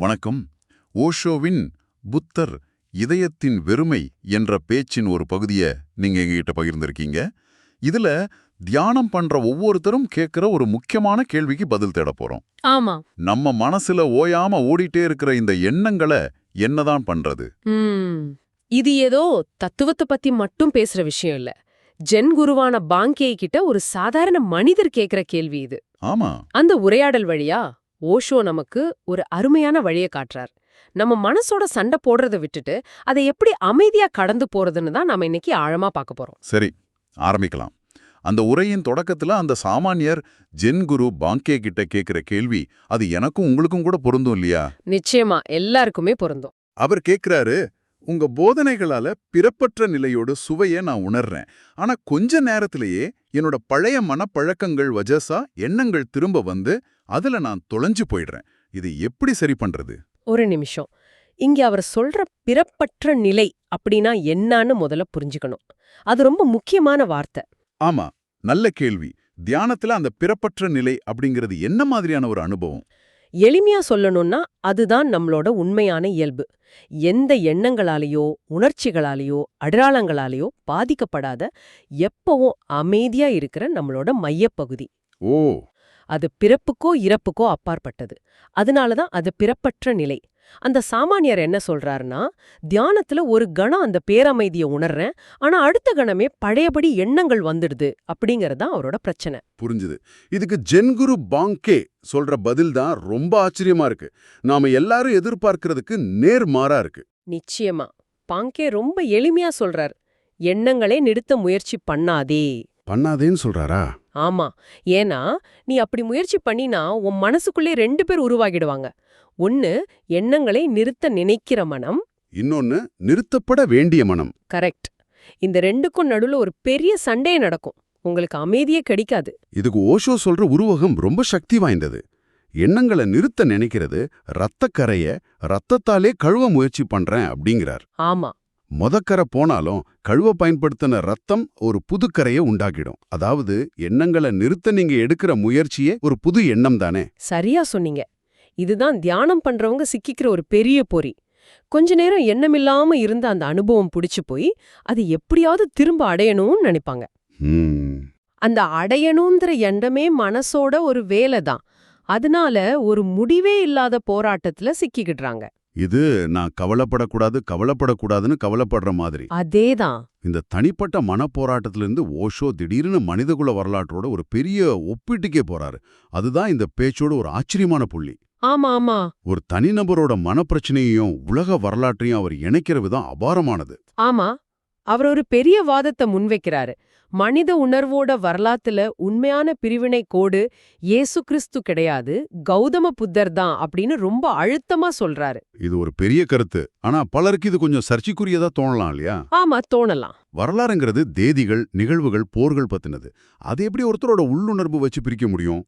வணக்கம். ஓஷோவின் புத்தர் இதயத்தின் வெறுமை என்ற பேச்சின் ஒரு பகுதியை நீங்க எங்ககிட்ட பகிர்ந்திருக்கீங்க. இதுல தியானம் பண்ற ஒவ்வொருத்தரும் கேட்கிற ஒரு முக்கியமான கேள்விக்கு பதில் தேட போறோம். ஆமா. நம்ம மனசுல ஓயாம ஓடிட்டே இருக்கிற இந்த எண்ணங்களை என்னதான் பண்றது? இது ஏதோ தத்துவத்தை பத்தி மட்டும் பேசுற விஷயம் இல்ல. ஜென் குருவான பாங்கே கிட்ட ஒரு சாதாரண மனிதர் கேக்குற கேள்வி இது. ஆமா. அந்த உரையாடல் வழியா? ஓஷோ நமக்கு ஒரு அருமையான வழிய காட்டுறார். நம்ம மனசோட சண்டை போடுறத விட்டுட்டு அதை எப்படி அமைதியா கடந்து போறதுன்னு தான் நாம இன்னைக்கு ஆழமா பார்க்க போறோம். சரி ஆரம்பிக்கலாம். அந்த உரையின் தொடக்கத்துல அந்த சாமானியர் ஜென் குரு பாங்கே கிட்ட கேட்கிற கேள்வி அது எனக்கும் உங்களுக்கும் கூட பொருந்தும் இல்லையா? நிச்சயமா எல்லாருக்குமே பொருந்தும். அவர் கேக்குறாரு உங்க போதனைகளால பிறப்பற்ற நிலையோட சுவைய நான் உணர்றேன். ஆனா கொஞ்ச நேரத்திலேயே என்னோட பழைய மனப்பழக்கங்கள் வஜசா எண்ணங்கள் திரும்ப வந்து அதுல நான் தொலைஞ்சு போயிடுறேன். இது எப்படி சரி பண்றது? ஒரு நிமிஷம். இங்க அவர் சொல்ற பிறப்பற்ற நிலை அப்படின்னா என்னன்னு முதல்ல புரிஞ்சுக்கணும். அது ரொம்ப முக்கியமான வார்த்தை. ஆமா நல்ல கேள்வி. தியானத்துல அந்த பிறப்பற்ற நிலை அப்படிங்கிறது என்ன மாதிரியான ஒரு அனுபவம்? எளிமையா சொல்லணும்னா அதுதான் நம்மளோட உண்மையான இயல்பு. எந்த எண்ணங்களாலேயோ உணர்ச்சிகளாலேயோ அடையாளங்களாலேயோ பாதிக்கப்படாத எப்பவும் அமைதியா இருக்கிற நம்மளோட மையப்பகுதி. ஓ! அது பிறப்புக்கோ இறப்புக்கோ அப்பாற்பட்டது. அதனாலதான் அது பிறப்பற்ற நிலை. அந்த சாமானியர் என்ன சொல்றாருன்னா தியானத்துல ஒரு கணம் அந்த பேரமைதியை உணர்றேன் ஆனா அடுத்த கணமே பழையபடி எண்ணங்கள் வந்துடுது அப்படிங்கறதுதான் அவரோட பிரச்சனை. புரிஞ்சுது. இதுக்கு ஜென்குரு பாங்கே சொல்ற பதில் தான் ரொம்ப ஆச்சரியமா இருக்கு. நாம எல்லாரும் எதிர்பார்க்கறதுக்கு நேர்மாறா இருக்கு. நிச்சயமா. பாங்கே ரொம்ப எளிமையா சொல்றார். எண்ணங்களே நிறுத்த முயற்சி பண்ணாதே. பண்ணாதேன்னு சொல்றாரா? ஆமா. ஏன்னா நீ அப்படி முயற்சி பண்ணினா உன் மனசுக்குள்ளே ரெண்டு பேர் உருவாகிடுவாங்க. ஒன்னு எண்ணங்களை நிறுத்த நினைக்கிற மனம். இன்னொன்னு நிறுத்தப்பட வேண்டிய மனம். கரெக்ட். இந்த ரெண்டுக்கும் நடுவுல ஒரு பெரிய சண்டே நடக்கும். உங்களுக்கு அமைதியே கிடைக்காது. இதுக்கு ஓஷோ சொல்ற உருவகம் ரொம்ப சக்தி வாய்ந்தது. எண்ணங்களை நிறுத்த நினைக்கிறது ரத்தக்கரைய ரத்தத்தாலே கழுவ முயற்சி பண்றேன் அப்படிங்கிறார். ஆமா. மொதக்கரை போனாலும் கழுவ பயன்படுத்தின ரத்தம் ஒரு புது கரையை உண்டாக்கிடும். அதாவது எண்ணங்களை நிறுத்த நீங்க எடுக்கிற முயற்சியே ஒரு புது எண்ணம் தானே? சரியா சொன்னீங்க. இதுதான் தியானம் பண்றவங்க சிக்கிக்கிற ஒரு பெரிய பொறி. கொஞ்ச நேரம் எண்ணமில்லாம இருந்த அந்த அனுபவம் புடிச்சு போய் அது எப்படியாவது திரும்ப அடையணும்னு நினைப்பாங்க. அந்த அடையணுங்கிற எண்ணமே மனசோட ஒரு வேலை தான் அதனால ஒரு முடிவே இல்லாத போராட்டத்துல சிக்கிக்கிடுறாங்க. இது நான் கவலைப்படக்கூடாது கவலைப்படக்கூடாதுன்னு கவலைப்படுற மாதிரி. அதேதான். இந்த தனிப்பட்ட மனப்போராட்டத்திலிருந்து ஓஷோ திடீர்னு மனிதகுல வரலாற்றோட ஒரு பெரிய ஒப்பீட்டுக்கே போறாரு. அதுதான் இந்த பேச்சோட ஒரு ஆச்சரியமான புள்ளி. ஆமா ஆமா ஒரு தனிநபரோட மனப்பிரச்சனையையும் உலக வரலாற்றையும் அவர் இணைக்கிற விதம் அபாரமானது. ஆமா. அவர் ஒரு பெரிய வாதத்தை முன்வைக்கிறாரு. மனித உணர்வோட வரலாத்துல உண்மையான பிரிவினை கோடு இயேசு கிறிஸ்து கிடையாது கௌதம புத்தர் தான் அப்படின்னு ரொம்ப அழுத்தமா சொல்றாரு. இது ஒரு பெரிய கருத்து. ஆனா பலருக்கு இது கொஞ்சம் சர்ச்சைக்குரியதா தோணலாம் இல்லையா? ஆமா தோணலாம். வரலாறுங்கிறது தேதிகள் நிகழ்வுகள் போர்கள் பத்தினது. அது எப்படி ஒருத்தரோட உள்ளுணர்வு வச்சு பிரிக்க முடியும்?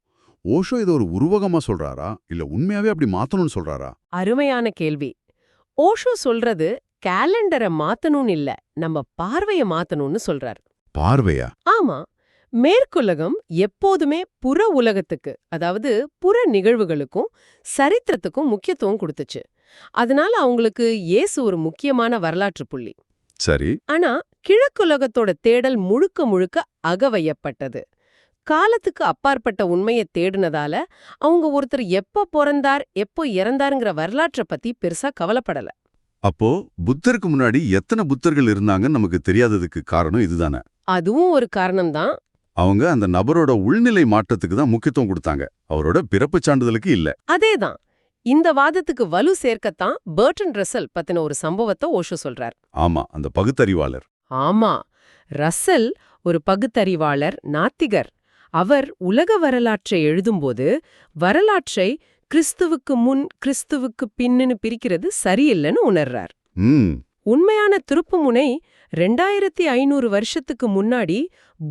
ஓஷோ இதை ஒரு உருவகமா சொல்றாரா? இல்ல உண்மையாவே அப்படி மாத்தணும்னு சொல்றாரா? அருமையான கேள்வி. ஓஷோ சொல்றது கேலண்டரை மாத்தணும்னு இல்ல நம்ம பார்வைய மாத்தணும்னு சொல்றாரு. பார்வையா? ஆமா. மேற்குலகம் எப்போதுமே புற உலகத்துக்கு அதாவது புற நிகழ்வுகளுக்கும் சரித்திரத்துக்கும் முக்கியத்துவம் கொடுத்துச்சு. அதனால அவங்களுக்கு இயேசு ஒரு முக்கியமான வரலாற்று புள்ளி. சரி. ஆனா கிழக்குலகத்தோட தேடல் முழுக்க முழுக்க அகவையப்பட்டது. காலத்துக்கு அப்பாற்பட்ட உண்மையை தேடுனதால அவங்க ஒருத்தர் எப்ப பிறந்தார் எப்போ இறந்தாருங்கிற வரலாற்றை பத்தி பெருசா கவலைப்படல. அப்போ புத்தருக்கு முன்னாடி எத்தனை புத்தர்கள் இருந்தாங்கன்னு நமக்கு தெரியாததுக்கு காரணம் இதுதானே? அதுவும் ஒரு காரணம்தான். அவங்க அந்த நபரோட உள்நிலை மாற்றத்துக்கு தான் முக்கியத்துவம் கொடுத்தாங்க. அவரோட பிறப்புச் சான்றிதழுக்கு இல்ல. அதேதான். இந்த வாதத்துக்கு வலு சேர்க்கத்தான் பர்டன் ரசல் பத்தின ஒரு சம்பவத்தை ஓஷோ சொல்றார். ஆமா அந்த பகுத்தறிவாளர். ஆமா. ரசல் ஒரு பகுத்தறிவாளர் நாத்திகர். அவர் உலக வரலாற்றை எழுதும்போது வரலாற்றை கிறிஸ்துவுக்கு முன் கிறிஸ்துவுக்கு பின்னுன்னு பிரிக்கிறது சரியில்லைன்னு உணர்றார். உண்மையான திருப்புமுனை ரெண்டாயிரத்தி ஐநூறு வருஷத்துக்கு முன்னாடி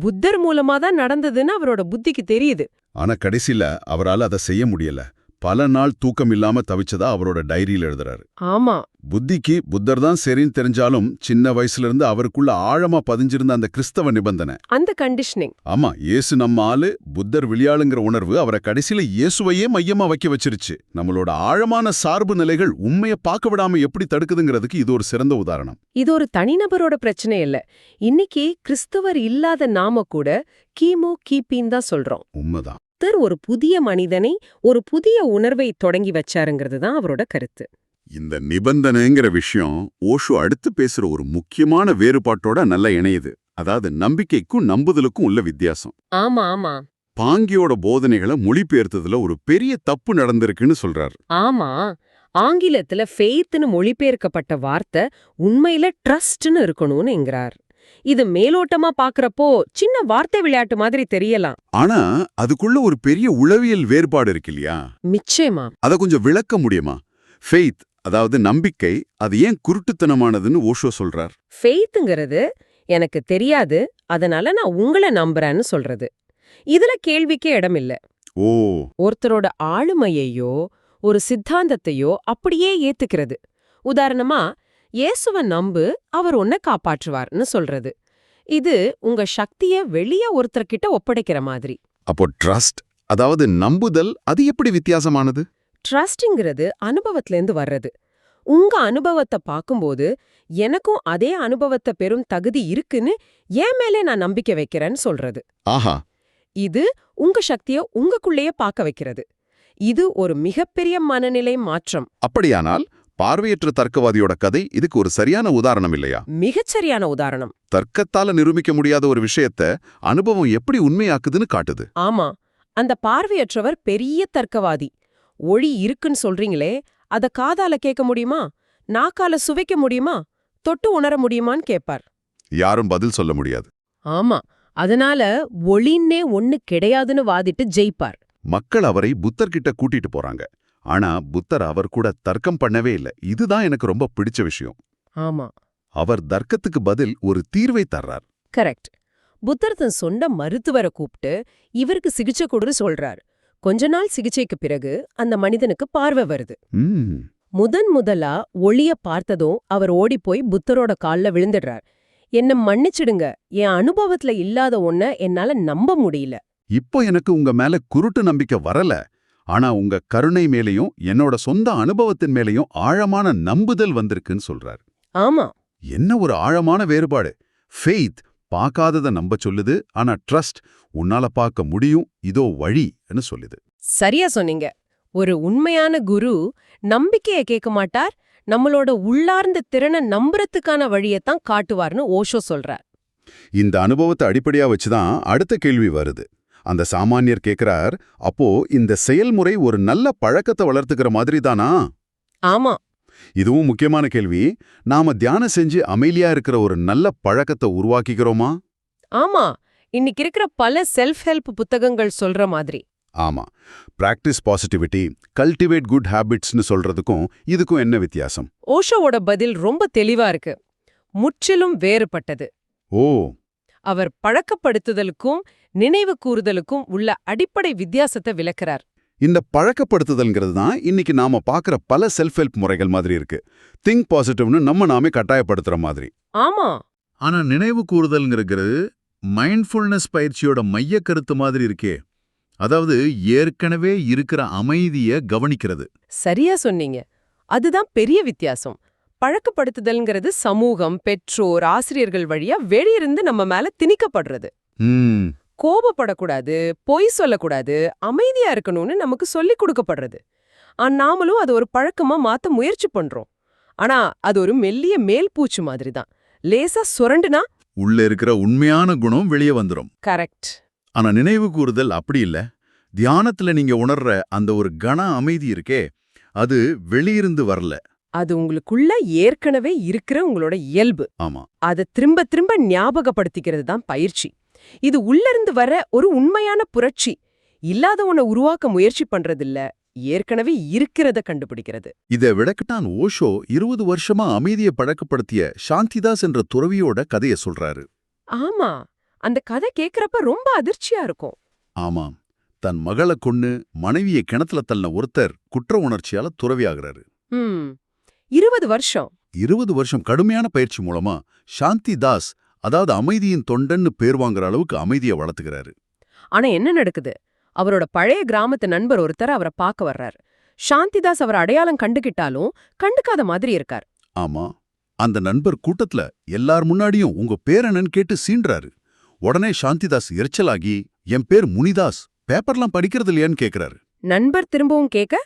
புத்தர் மூலமா தான் நடந்ததுன்னு அவரோட புத்திக்கு தெரியுது. ஆனா கடைசில அவரால அதை செய்ய முடியல. பல நாள் தூக்கம் இல்லாம தவிச்சதா அவரோட டைரியில எழுதுறாரு. ஆமா. புத்திக்கு புத்தர் தான் சரின்னு தெரிஞ்சாலும் சின்ன வயசுல இருந்து அவருக்குள்ள ஆழமா பதிஞ்சிருந்த அந்த கிறிஸ்தவ நிபந்தனை. அந்த கண்டிஷனிங் ஆமா இயேசு நம்ம ஆளு புத்தர் விளையாளுங்கிற உணர்வு அவரை கடைசியில இயேசுவையே மையமா வைக்க வச்சிருச்சு. நம்மளோட ஆழமான சார்பு நிலைகள் உண்மையை பார்க்க விடாம எப்படி தடுக்குதுங்கிறதுக்கு இது ஒரு சிறந்த உதாரணம். இது ஒரு தனிநபரோட பிரச்சனை இல்ல. இன்னைக்கு கிறிஸ்தவர் இல்லாத நாம கூட கிமு கிபின்னு தான் சொல்றோம். உண்மைதான். புத்தர் ஒரு புதிய மனிதனை ஒரு புதிய உணர்வை தொடங்கி வச்சாருங்கிறது தான் அவரோட கருத்து. இந்த நிபந்தனைங்கிற விஷயம் ஓஷோ அடுத்து பேசுற ஒரு முக்கியமான வேறுபாட்டோட நல்லா இணையுது. அதாவது நம்பிக்கைக்கும் நம்புதலுக்கும் உள்ள வித்தியாசம். ஆமா ஆமா. பாங்கியோட போதனைகளை மொழிபெயர்த்ததுல ஒரு பெரிய தப்பு நடந்திருக்குன்னு சொல்றாரு. ஆமா. ஆங்கிலத்துல ஃபெய்த்னு மொழிபெயர்க்கப்பட்ட வார்த்தை உண்மையில ட்ரஸ்ட்னு இருக்கணும்னுங்கிறார் இது மேலோட்டமா பாக்குறப்போ சின்ன வார்த்தை விளையாட்டு மாதிரி தெரியலாம். ஆனா அதுக்குள்ள ஒரு பெரிய உளவியல் வேறுபாடு இருக்கு இல்லையா நிச்சயமா. அதை கொஞ்சம் விளக்க முடியுமா? ஃபெய்த் அதாவது நம்பிக்கை அது ஏன் குருட்டுத்தனமானதுன்னு ஓஷோ சொல்றார். ஃபெய்த்துங்கிறது எனக்கு தெரியாது அதனால நான் உங்களை நம்புறேன்னு சொல்றது. இதுல கேள்விக்கே இடமில்ல. ஓ. ஒருத்தரோட ஆளுமையையோ ஒரு சித்தாந்தத்தையோ அப்படியே ஏத்துக்கிறது. உதாரணமா இயேசுவ நம்பு அவர் உன்னை காப்பாற்றுவார்னு சொல்றது. இது உங்க சக்திய வெளிய ஒருத்தர்கிட்ட ஒப்படைக்கிற மாதிரி. அப்போ ட்ரஸ்ட் அதாவது நம்புதல் அது எப்படி வித்தியாசமானது? ட்ரஸ்ட்ங்கிறது அனுபவத்திலேருந்து வர்றது. உங்க அனுபவத்தை பார்க்கும்போது எனக்கும் அதே அனுபவத்தை பெறும் தகுதி இருக்குன்னு என் மேலே நான் நம்பிக்கை வைக்கிறேன்னு சொல்றது. ஆஹா. இது உங்க சக்திய உங்களுக்குள்ளேயே பார்க்க வைக்கிறது. இது ஒரு மிகப்பெரிய மனநிலை மாற்றம். அப்படியானால் பார்வையற்ற தர்க்கவாதியோட கதை இதுக்கு ஒரு சரியான உதாரணம் இல்லையா? மிகச்சரியான உதாரணம். தர்க்கத்தால நிரூபிக்க முடியாத ஒரு விஷயத்த அனுபவம் எப்படி உண்மையாக்குதுன்னு காட்டுது. ஆமா. அந்த பார்வையற்றவர் பெரிய தர்க்கவாதி. ஒளி இருக்குன்னு சொல்றீங்களே அத காதால கேட்க முடியுமா? நாக்கால சுவைக்க முடியுமா? தொட்டு உணர முடியுமான்னு கேட்பார். யாரும் பதில் சொல்ல முடியாது. ஆமா. அதனால ஒளின்னே ஒண்ணு கிடையாதுன்னு வாதிட்டு ஜெயிப்பார். மக்கள் அவரை புத்தர்கிட்ட கூட்டிட்டு போறாங்க. ஆனா புத்தர் அவர் கூட தர்க்கம் பண்ணவே இல்ல. இதுதான் எனக்கு ரொம்ப பிடிச்ச விஷயம். ஆமா. அவர் தர்க்கத்துக்கு பதில் ஒரு தீர்வை தர்றார். கரெக்ட். புத்தர் தன் சொந்த மருத்துவரை கூப்பிட்டு இவருக்கு சிகிச்சை கொடுன்னு சொல்றார். கொஞ்ச நாள் சிகிச்சைக்கு பிறகு அந்த மனிதனுக்கு பார்வை வருது. முதன் முதலா ஒளிய பார்த்ததும் அவர் ஓடிப்போய் புத்தரோட கால்ல விழுந்துடுறார். என்ன மன்னிச்சிடுங்க என் அனுபவத்துல இல்லாத ஒன்ன என்னால நம்ப முடியல. இப்போ எனக்கு உங்க மேல குருட்டு நம்பிக்கை வரல. ஆனா உங்க கருணை மேலயும் என்னோட சொந்த அனுபவத்தின் மேலயும் ஆழமான நம்புதல் வந்திருக்குன்னு சொல்றார். ஆமா. என்ன ஒரு ஆழமான வேறுபாடு? ஃபெய்த் பார்க்காதத நம்ப சொல்லுது ஆனா ட்ரஸ்ட் உன்னால பார்க்க முடியும் இதோ வழின்னு சொல்லுது. சரியா சொன்னீங்க. ஒரு உண்மையான குரு நம்பிக்கைய கேட்க மாட்டார் நம்மளோட உள்ளார்ந்த திறனை நம்புறதுக்கான வழியத்தான் காட்டுவார்னு ஓஷோ சொல்றார். இந்த அனுபவத்தை அடிப்படையா வச்சுதான் அடுத்த கேள்வி வருது. அந்த சாமானியர் கேக்குறார் அப்போ இந்த செயல்முறை ஒரு நல்ல பழக்கத்தை வளர்த்துக்கிற மாதிரி தானா? ஆமா. இதுவும் முக்கியமான கேள்வி. நாம தியானம் செஞ்சு அமைதியா இருக்கிற ஒரு நல்ல பழக்கத்தை உருவாக்கிக்கிறோமா? ஆமா. இன்னைக்கு இருக்கிற பல செல்ஃப் ஹெல்ப் புத்தகங்கள் சொல்ற மாதிரி. ஆமா. பிராக்டிஸ் பாசிட்டிவிட்டி கல்டிவேட் குட் ஹேபிட்ஸ்னு சொல்றதுக்கும் இதுக்கும் என்ன வித்தியாசம்? ஓஷோவோட பதில் ரொம்ப தெளிவா இருக்கு. முற்றிலும் வேறுபட்டது. ஓ. அவர் பழக்கப்படுத்துதலுக்கும் நினைவு கூறுதலுக்கும் உள்ள அடிப்படை வித்தியாசத்தை விளக்குறார். இந்த பழக்கப்படுத்துதல்ங்கிறது தான் இன்னைக்கு நாம பார்க்குற பல செல்ஃப் ஹெல்ப் முறைகள் மாதிரி இருக்கு. திங்க் பாசிட்டிவ்னு நம்ம நாமே கட்டாயப்படுத்துற மாதிரி. ஆமா. ஆனா நினைவு கூறுதல்ங்கிறது மைண்ட்ஃபுல்னஸ் பயிற்சியோட மைய கருத்து மாதிரி இருக்கே. அதாவது ஏற்கனவே இருக்கிற அமைதிய கவனிக்கிறது. சரியா சொன்னீங்க. அதுதான் பெரிய வித்தியாசம். பழக்கப்படுத்துதல்ங்கிறது சமூகம் பெற்றோர் ஆசிரியர்கள் வழியா வெளியிருந்து நம்ம மேல திணிக்கப்படுறது. ம். கோபப்படக்கூடாது பொய் சொல்லக்கூடாது அமைதியா இருக்கணும்னு நமக்கு சொல்லிக் கொடுக்கப்படுறது. ஆனா நாமளும் அது ஒரு பழக்கமா மாத்த முயற்சி பண்றோம். ஆனா அது ஒரு மெல்லிய மேல் பூச்சு மாதிரி தான் லேசா சுரண்டுனா உள்ள இருக்கிற உண்மையான குணம் வெளியே வந்துரும். கரெக்ட். ஆனா நினைவு கூறுதல் அப்படி இல்ல. தியானத்துல நீங்க உணர்ற அந்த ஒரு கன அமைதி இருக்கே அது வெளியிருந்து வரல. அது உங்களுக்குள்ள ஏற்கனவே இருக்கிற உங்களோட இயல்பு. ஆமா. அதை திரும்ப திரும்ப ஞாபகப்படுத்திக்கிறது தான் பயிற்சி. இது உள்ளிருந்து வர ஒரு உண்மையான புரட்சி. இல்லாத ஒன்ன உருவாக்க முயற்சி பண்றதில்ல. ஏற்கனவே இருக்கிறத கண்டுபிடிக்கிறது. இதை விளக்கட்டான் ஓஷோ இருபது வருஷமா அமைதியை பழக்கப்படுத்திய சாந்திதாஸ் என்ற துறவியோட கதைய சொல்றாரு. ஆமா. அந்த கதை கேக்குறப்ப ரொம்ப அதிர்ச்சியா இருக்கும். ஆமாம். தன் மகளை கொன்னு மனைவியை கிணத்துல தள்ளின ஒருத்தர் குற்ற உணர்ச்சியால துறவியாகிறாரு. இருபது வருஷம். இருபது வருஷம் கடுமையான பயிற்சி மூலமா சாந்தி தாஸ் அதாவது அமைதியின் தொண்டன்னு பேர் வாங்குற அளவுக்கு அமைதியை வளர்த்துக்கிறாரு. ஆனா என்ன நடக்குது? அவரோட பழைய கிராமத்து நண்பர் ஒருத்தர் அவரை பார்க்க வர்றார். சாந்திதாஸ் அவர் அடையாளம் கண்டுகிட்டாலும் கண்டுக்காத மாதிரி இருக்கார். ஆமா. அந்த நண்பர் கூட்டத்துல எல்லார் முன்னாடியும் உங்க பேர் என்னன்னு கேட்டு சீன்றாரு. உடனே சாந்திதாஸ் எரிச்சலாகி என் பேர் முனிதாஸ் பேப்பர்லாம் படிக்கிறது இல்லையான்னு கேக்குறாரு. நண்பர் திரும்பவும் கேட்க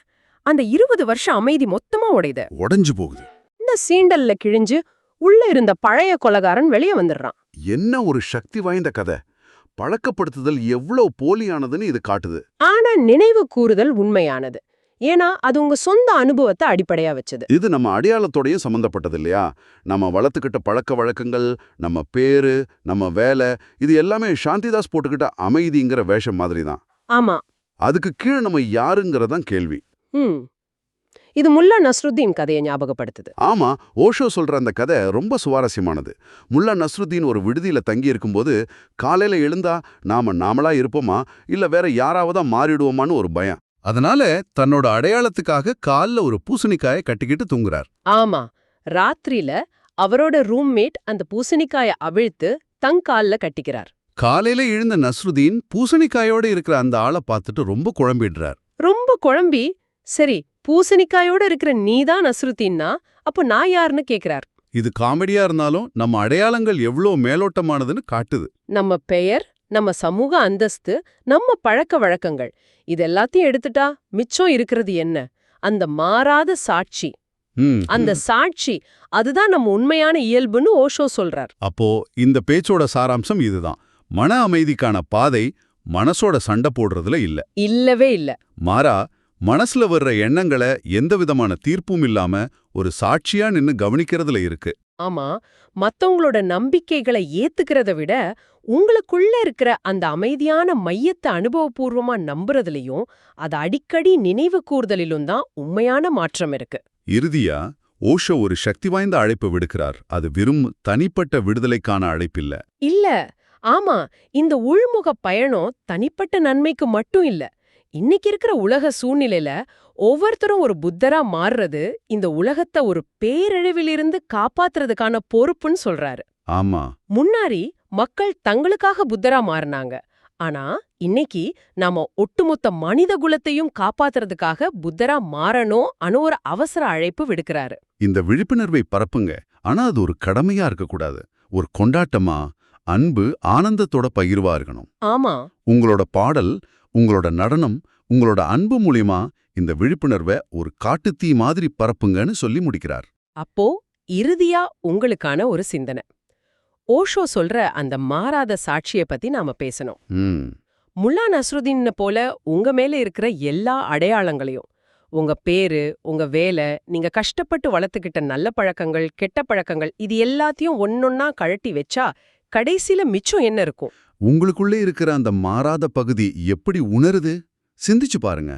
அந்த இருபது வருஷம் அமைதி மொத்தமா உடையுது. உடைஞ்சு போகுது. இந்த சீண்டல்ல கிழிஞ்சு உள்ள இருந்த பழைய கொலகாரன் வெளியே வந்துடுறான். என்ன ஒரு சக்தி வாய்ந்த கதை? பழக்கப்படுத்துதல் எவ்வளவு போலியானதுன்னு இது காட்டுது. ஆனா நினைவு கூறுதல் உண்மையானது. ஏன்னா அது உங்க சொந்த அனுபவத்தை அடிப்படையா வச்சது. இது நம்ம அடையாளத்தோடையும் சம்பந்தப்பட்டது இல்லையா? நம்ம வளர்த்துக்கிட்ட பழக்க வழக்கங்கள் நம்ம பேரு நம்ம வேலை இது எல்லாமே சாந்திதாஸ் போட்டுக்கிட்ட அமைதிங்கிற வேஷம் மாதிரி தான் ஆமா. அதுக்கு கீழே நம்ம யாருங்கிறதான் கேள்வி. ம். இது முல்லா நஸ்ருத்தீன் கதையை ஞாபகப்படுத்துது. ஆமா ஓஷோ சொல்ற அந்த கதை ரொம்ப சுவாரஸ்யமானது. முல்லா நஸ்ருத்தீன் ஒரு விடுதியில தங்கி இருக்கும்போது காலையில எழுந்தா நாம நாமளா இருப்போமா? இல்ல வேற யாராவதா மாறிடுவோமான்னு ஒரு பயம். அதனால தன்னோட அடையாளத்துக்காக கால்ல ஒரு பூசணிக்காயை கட்டிக்கிட்டு தூங்குறார். ஆமா ராத்திரியில அவரோட ரூம்மேட் அந்த பூசணிக்காய அவிழ்த்து தங்கால்ல கட்டிக்கிறார். காலையில எழுந்த நஸ்ருதீன் பூசணிக்காயோட இருக்கிற அந்த ஆளை பார்த்துட்டு ரொம்ப குழம்பிடுறார். ரொம்ப குழம்பி சரி பூசணிக்காயோட இருக்கிற நீதான் நஸ்ருத்தீன்னா அப்போ நான் யாருன்னு கேக்குறார். இது காமெடியா இருந்தாலும் நம்ம அடையாளங்கள் எவ்வளோ மேலோட்டமானதுன்னு காட்டுது. நம்ம பெயர் நம்ம சமூக அந்தஸ்து நம்ம பழக்க வழக்கங்கள் இது எல்லாத்தையும் எடுத்துட்டா மிச்சம் இருக்கிறது என்ன? அந்த மாறாத சாட்சி. அந்த சாட்சி அதுதான் நம்ம உண்மையான இயல்புன்னு ஓஷோ சொல்றார். அப்போ இந்த பேச்சோட சாராம்சம் இதுதான். மன அமைதிக்கான பாதை மனசோட சண்டை போடுறதுல இல்ல. இல்லவே இல்ல. மாறா மனசுல வர்ற எண்ணங்களை எந்த விதமான தீர்ப்பும் இல்லாம ஒரு சாட்சியா நின்னு கவனிக்கிறதுல இருக்கு. ஆமா மத்தவங்களோட நம்பிக்கைகளை ஏத்துக்கிறத விட உங்களுக்குள்ள இருக்கிற அந்த அமைதியான மையத்தை அனுபவபூர்வமா நம்புறதுலயும் அதை அடிக்கடி நினைவு கூர்தலிலும் தான் உண்மையான மாற்றம் இருக்கு. இறுதியா ஓஷோ ஒரு சக்தி வாய்ந்த அழைப்பு விடுக்கிறார். அது வெறும் தனிப்பட்ட விடுதலைக்கான அழைப்பில்ல. இல்ல ஆமா இந்த உள்முக பயணம் தனிப்பட்ட நன்மைக்கு மட்டும் இல்ல. இன்னைக்கு இருக்கிற உலக சூழ்நிலையில ஒவ்வொருத்தரும் ஒரு புத்தரா மாறுறது இந்த உலகத்தை ஒரு பேரழிவிலிருந்து காப்பாத்துறதுக்கான பொறுப்புன்னு சொல்றாரு. ஆமா. முன்னாடி மக்கள் தங்களுக்காக புத்தரா மாறினாங்க. ஆனா இன்னைக்கு நாம ஒட்டுமொத்த மனித குலத்தையும் காப்பாத்துறதுக்காக புத்தரா மாறணும் அனு ஒரு அவசர அழைப்பு விடுக்கிறாரு. இந்த விழிப்புணர்வை பரப்புங்க. ஆனா அது ஒரு கடமையா இருக்கக்கூடாது. ஒரு கொண்டாட்டமா அன்பு ஆனந்தத்தோட பகிர்வா இருக்கணும். ஆமா. உங்களோட பாடல் உங்களோட நடனம் உங்களோட அன்பு மூலியமா இந்த விழிப்புணர்வை ஒரு காட்டுத்தீ மாதிரி பரப்புங்கன்னு சொல்லி முடிக்கிறார். அப்போ இறுதியா உங்களுக்கான ஒரு சிந்தனை. ஓஷோ சொல்ற அந்த மாறாத சாட்சிய பத்தி நாம பேசணும். முல்லா நஸ்ருதீன் போல உங்க மேல இருக்கிற எல்லா அடையாளங்களையும் உங்க பேரு உங்க வேலை நீங்க கஷ்டப்பட்டு வளர்த்துக்கிட்ட நல்ல பழக்கங்கள் கெட்ட பழக்கங்கள் இது எல்லாத்தையும் ஒன்னொன்னா கழட்டி வச்சா கடைசில மிச்சம் என்ன இருக்கும்? உங்களுக்குள்ளே இருக்கிற அந்த மாறாத பகுதி எப்படி உணருது? சிந்திச்சு பாருங்க.